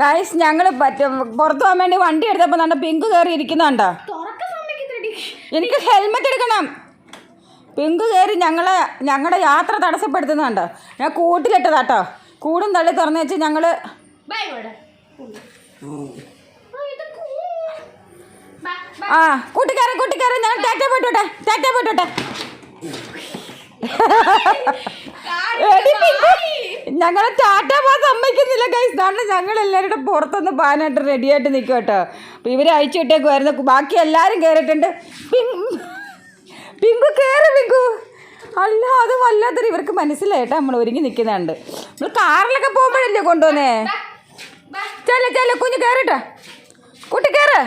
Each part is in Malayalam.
ഗൈസ് ഞങ്ങൾ പറ്റും. പുറത്തു പോകാൻ വേണ്ടി വണ്ടി എടുത്തപ്പോൾ നല്ല പിങ്ക് കയറി ഇരിക്കുന്നുണ്ടോ. എനിക്ക് ഹെൽമെറ്റ് എടുക്കണം. പിങ്ക് കയറി ഞങ്ങളെ ഞങ്ങളുടെ യാത്ര തടസ്സപ്പെടുത്തുന്നുണ്ടോ. ഞാൻ കൂട്ടിലിട്ടതാട്ടോ. കൂടും തള്ളി തുറന്നു വെച്ച് ഞങ്ങൾ ആ കൂട്ടിക്കാരെ കൂട്ടിക്കാരെ ഞങ്ങൾ ടാറ്റ പോയിട്ടോട്ടെ ടാറ്റ പോയിട്ടോട്ടെ ഞങ്ങൾ ടാറ്റ പോകാൻ സമ്മതിക്കുന്നില്ല ഗൈസ് കാരണം ഞങ്ങൾ എല്ലാവരുടെ പുറത്തൊന്ന് പോകാനായിട്ട് റെഡി ആയിട്ട് നിൽക്കും കേട്ടോ അപ്പോൾ ഇവർ അയച്ചു വിട്ടേക്കുമായിരുന്നു ബാക്കി എല്ലാവരും കയറിയിട്ടുണ്ട് പിങ്ക് പിങ്കു കയറി പിങ്കു. അല്ല അത് വല്ലാത്തൊരു ഇവർക്ക് മനസ്സിലായിട്ടാ നമ്മൾ ഒരുങ്ങി നിൽക്കുന്നുണ്ട്. നമ്മൾ കാറിലൊക്കെ പോകുമ്പോഴല്ലേ കൊണ്ടുവന്നേ? ചെല്ല ചെല്ല കുഞ്ഞു കയറിട്ട കുട്ടി കയറ്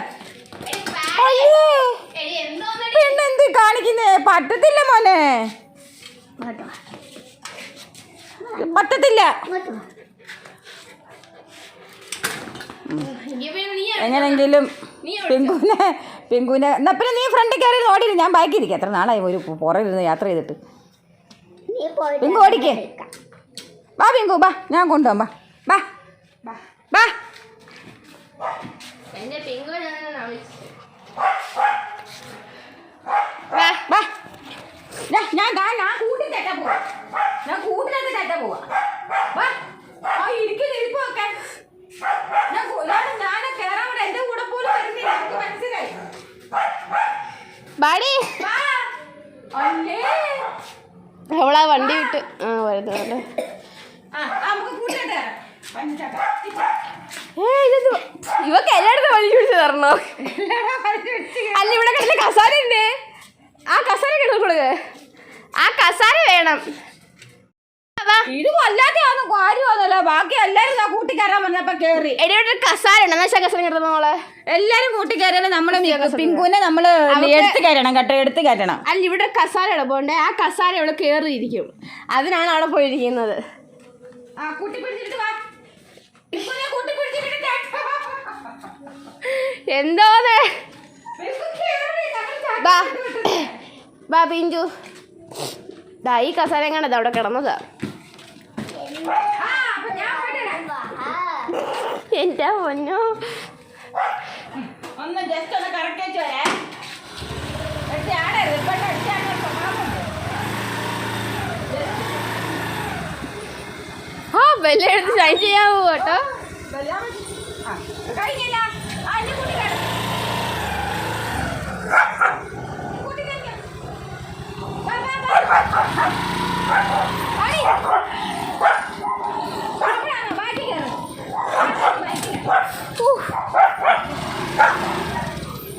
അയ്യേ. പെണ്ണെന്ത് കാണിക്കുന്നേ? പറ്റത്തില്ല മോനെ. പറ്റത്തില്ല. എങ്ങനെങ്കിലും പിങ്കുനെ പിങ്കുനെ എന്നാ പിന്നെ നീ ഫ്രണ്ടിൽ കയറി ഓടി ഞാൻ ബാക്കി ഇരിക്കാം. എത്ര നാളായി ഒരു പുറകിരുന്ന് യാത്ര ചെയ്തിട്ട്. പിങ്കു ഓടിക്കേ. വാ പിങ്കു ബാ ഞാൻ കൊണ്ടുപോകാം ബാ ബാ ബാ ബാ ബാ ഞാൻ ദാ, ഞാൻ കൂട്ടി തെറ്റാ പോവാ. ഞാൻ കൂട്ടിനകത്ത് തെറ്റാ പോവാ. ഇരിക്കുന്ന ഇരിപ്പൊക്കെ. ഞാൻ ഞാൻ കേറാൻ വേണ്ട എന്റെ കൂടെ പോലും വരുന്നില്ല. എനിക്ക് മനസ്സിലായി. അവളാ വണ്ടി വിട്ട് ആ വരുന്നുണ്ട് ഇവക്ക് എല്ലായിടത്തും വഴി പിടിച്ച് തരണോ? അല്ല ഇവിടെ കിടന്ന കസാര ഉണ്ട് ആ കസാര കിടന്നു കൊടുക്ക് ആ കസാര വേണം. ഇത് വല്ലാതെയാന്ന് കാര്യമാണല്ലോ ബാക്കി എല്ലാരും ആ കൂട്ടി കയറാൻ പറഞ്ഞപ്പോ കേറി. എടി കസാര ഉണ്ട്. എന്നാ കസാര കിടന്നു മോളെ? എല്ലാരും കൂട്ടി കയറിയാലും നമ്മൾ പിങ്കുവിനെ നമ്മൾ എടുത്ത് കയറണം കേട്ടോ എടുത്ത് അല്ല ഇവിടെ കസാര ഇടപോണ്ടേ ആ കസാര ഇവിടെ കേറിയിരിക്കും. അതിനാണ് അവിടെ പോയിരിക്കുന്നത്. ആ കൂട്ടി പിടിച്ചിട്ട് വാ കൂട്ടി പിടിച്ചിട്ട്. എന്തോന്നേ? ബാ ബാ പിഞ്ചു. ദാ ഈ കസാര എങ്ങാണ്ട് അവിടെ കിടന്നതാ. ആ, പൊന്നു. ഒന്ന് ജസ്റ്റ് ഒന്ന് കറക്റ്റ് വെച്ച് വരേ ആടരുത് അടിച്ചാണ് ആ വെള്ളം എടുത്ത് ഷൈൻ കേട്ടോ വെള്ളം ആ, കഴിഞ്ഞില്ല ആ ഇനി കൂട്ടി കയറ്. കൂട്ടി കയറിക്കോ. വാ, വാ, വാ. ആയി. അവിടെയാണോ? ബാക്കി കയറ്. ബാക്കി കയറ്. ഊ,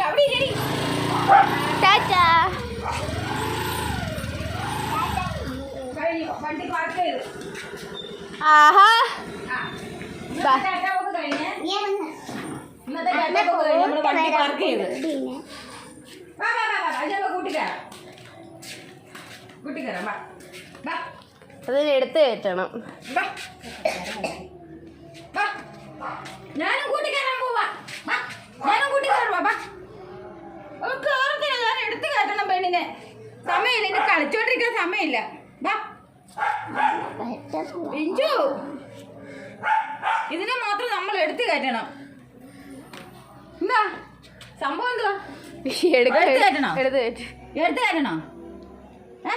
അവിടെ ഇരിടി. ടാറ്റാ കഴിഞ്ഞു വണ്ടി പാർക്ക് ചെയ്തു ആഹാ ആ ബാ. ഇന്നത്തെ ചട്ടമൊക്കെ കഴിഞ്ഞ് ഇന്നത്തെ ചട്ടമൊക്കെ കഴിഞ്ഞ് നമ്മൾ വണ്ടി പാർക്ക് ചെയ്ത് വാ വാ വാ വാ അതിനൊക്കെ കൂട്ടിക്കയറാം കൂട്ടിക്കയറാം വാ എടുത്തു എടുത്ത് കയറ്റണം വാ വാ ഞാനും കൂട്ടിക്കയറാൻ പോവാ വാ ഞാനും കൂട്ടിക്കയറുവാ വാ ഒരു കേറത്തില്ല ഞാൻ എടുത്ത് കയറ്റണം പെണ്ണിനെ സമയമില്ല ഇനി കളിച്ചോണ്ടിരിക്കാൻ സമയമില്ല. വാ. ബിഞ്ചു. ഇതിനെ മാത്രം നമ്മൾ എടുത്തു കയറ്റണം. എന്താ? സംഭവം എടുക്ക എടുത്ത് കയറ്റണോ? എടുത്ത് കയറ്റ്. എടുത്ത് കയറ്റണോ? ഏ?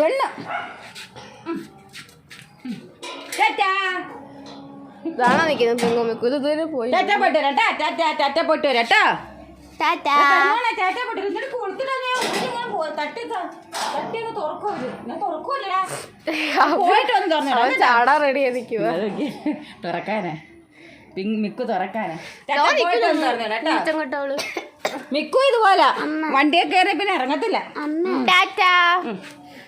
പെണ്ണ്. ഇതാണോ നിൽക്കുന്നത് പെങ്ങുമ്മക്ക് ഇത് ഇതുവരെ പോയി. ടാറ്റ പോയിട്ട് വരാം ടാ ടാറ്റ ടാറ്റ പോയിട്ട് വരാം ട്ടോ ടാറ്റാ. എന്നിട്ട് ഞാൻ. തട്ടി തട്ടി അങ്ങ് ഇത്? പോയിട്ട് വന്ന് നിൽക്കുക തുറക്കാനാ. മിക്കു തുറക്കാനാ. മിക്കു ഇതുപോലെ. വണ്ടിയെ കയറി പിന്നെ ഇറങ്ങത്തില്ല. ടാറ്റാ.